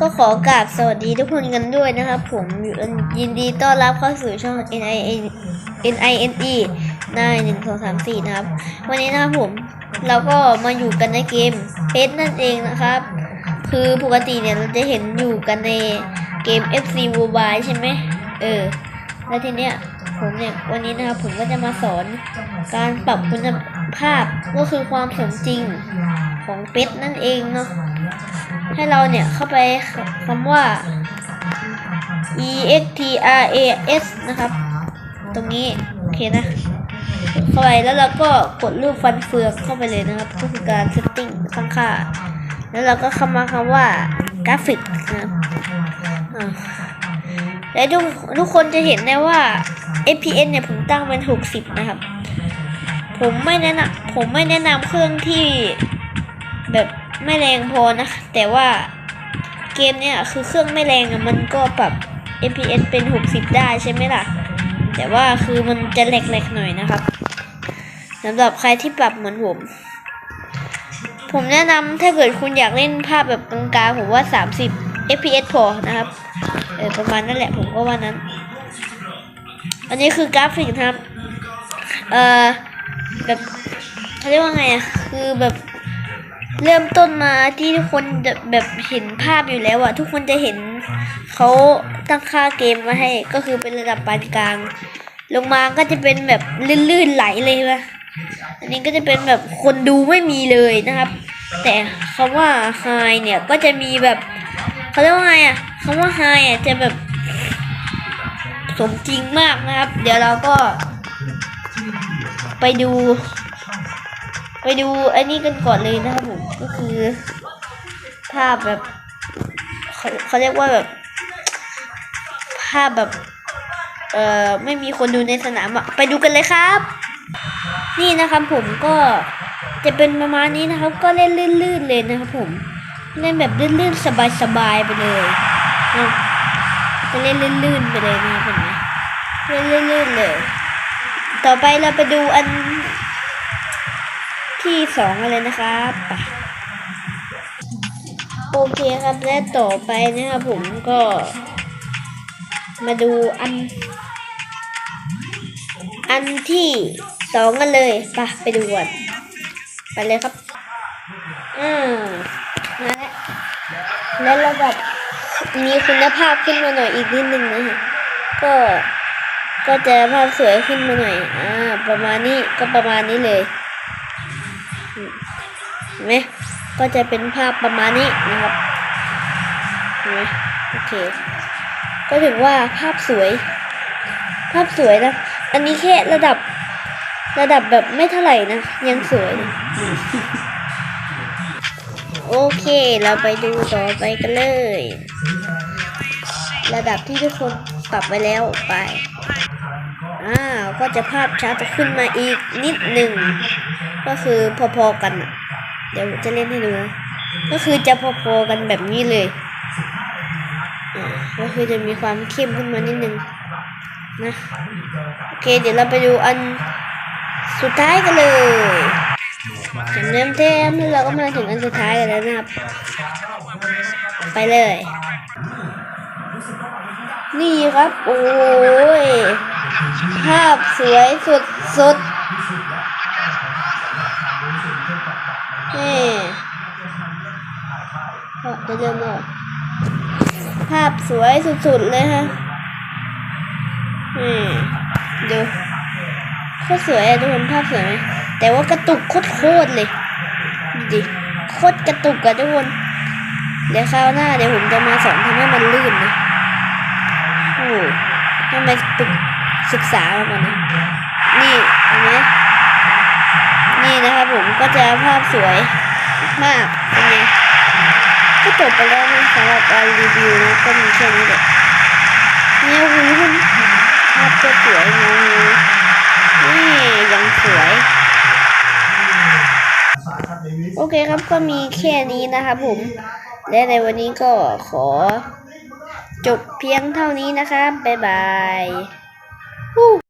ก็ขอกราบสวัสดีทุกคนกันด้วยนะครับผมยินดีต้อนรับเข้าสู่ช่อง N I N N I N E นายหนึ่งสองสามสี่นะครับ วันนี้นะครับผมเราก็มาอยู่กันในเกมเพชรนั่นเองนะครับ คือปกติเนี่ยเราจะเห็นอยู่กันในเกม FC Mobile ใช่ไหมเออ แล้วทีเนี้ยผมเนี่ยวันนี้นะครับผมก็จะมาสอนการปรับคุณภาพก็คือความสมจริงของเป็ดนั่นเองเนาะ ให้เราเนี่ยเข้าไปคำว่า e x t r a s นะครับ ตรงนี้ โอเคนะ เข้าไปแล้วเราก็กดรูปฟันเฟืองเข้าไปเลยนะครับก็คือการ setting ข้างค่า แล้วเราก็เข้ามาคำว่ากราฟิกนะครับและทุกทุกคนจะเห็นได้ว่า fps เนี่ยผมตั้งเป็น 60 นะครับ ผมไม่แนะนำผมไม่แนะนำเครื่องที่แบบ ไม่แรงพอนะ แต่ว่าเกมเนี่ยคือเครื่องไม่แรงอะมันก็ปรับ fps เป็น 60 ได้ใช่ไหมล่ะ แต่ว่าคือมันจะแหลกๆหน่อยนะครับสำหรับใครที่ปรับเหมือนผม ผมแนะนำถ้าเกิดคุณอยากเล่นภาพแบบกลางๆผมว่า 30 fps พอนะครับ เออประมาณนั่นแหละผมก็ว่านั้น อันนี้คือกราฟิกนะครับ เอ่อแบบเขาเรียกว่าไงอะคือแบบ เริ่มต้นมาที่ทุกคนจะแบบเห็นภาพอยู่แล้วอะทุกคนจะเห็นเขาตั้งค่าเกมมาให้ก็คือเป็นระดับปานกลาง ลงมาก็จะเป็นแบบลื่นๆไหลเลยใช่ไหมอันนี้ก็จะเป็นแบบคนดูไม่มีเลยนะครับ แต่คำว่า high เนี่ยก็จะมีแบบเขาเรียกว่าไงอะคำว่า high อะจะแบบสมจริงมากนะครับ เดี๋ยวเราก็ไปดู ไปดูไอ้นี่กันก่อนเลยนะครับผมก็คือภาพแบบเขาเขาเรียกว่าแบบ ภาพแบบ เอ่อไม่มีคนดูในสนามอะไปดูกันเลยครับ นี่นะครับผมก็จะเป็นประมาณนี้นะครับ ก็เล่นลื่นๆเลยนะครับผมเล่นแบบลื่นๆสบายๆไปเลยนะจะเล่นลื่นๆไปเลยนะครับผมเล่นลื่นๆเลย ต่อไปเราไปดูอัน ที่สองเลยนะครับโอเคครับและต่อไปนะครับผมก็ มาดูอัน อันที่สองกันเลยไปไปดูก่อนไปเลยครับอ่ามาแล้วและระดับมีคุณภาพขึ้นมาหน่อยอีกนิดนึงนะฮะก็ก็จะภาพสวยขึ้นมาหน่อย อ่า ประมาณนี้ก็ประมาณนี้เลย เห็นไหมก็จะเป็นภาพประมาณนี้นะครับเห็นไหมโอเค ก็ถือว่าภาพสวย ภาพสวยนะ อันนี้แค่ระดับระดับแบบไม่เท่าไหร่นะ ยังสวยโอเค เราไปดูต่อไปกันเลย ระดับที่ทุกคนปรับไว้แล้วไป อ่าก็จะภาพชัดขึ้นมาอีกนิดหนึ่ง ก็คือพอๆกันอะเดี๋ยวจะเล่นให้ดูก็คือจะพอๆกันแบบนี้เลยก็คือจะมีความเข้มขึ้นมานิดนึงนะโอเค เดี๋ยวเราไปดูอันสุดท้ายกันเลยจำเริ่มเทมแล้วเราก็มาถึงอันสุดท้ายกันแล้วนะครับ ไปเลย นี่ครับ โอ้ย ภาพสวยสุดสุดนี่จะเริ่มแล้วภาพสวยสุดๆเลยฮะนี่ดูโคตรสวยอะทุกคนภาพสวยไหมแต่ว่ากระตุกโคตรเลยดิโคตรกระตุกอะทุกคนเดี๋ยวคราวหน้าเดี๋ยวผมจะมาสอนทำให้มันลื่นนะโอ้ทำไมตึก ศึกษามาก่อนนะนี่เห็นไหมนี่นะครับผมก็จะภาพสวยมากเป็นไงก็จบไปแล้วนะสำหรับการรีวิวนะก็มีแค่นี้แหละเนี่ยหูคุณภาพก็สวยงงนี่ยังสวยโอเคครับก็มีแค่นี้นะครับผม และในวันนี้ก็ขอจบเพียงเท่านี้นะครับบ๊ายบาย Whew.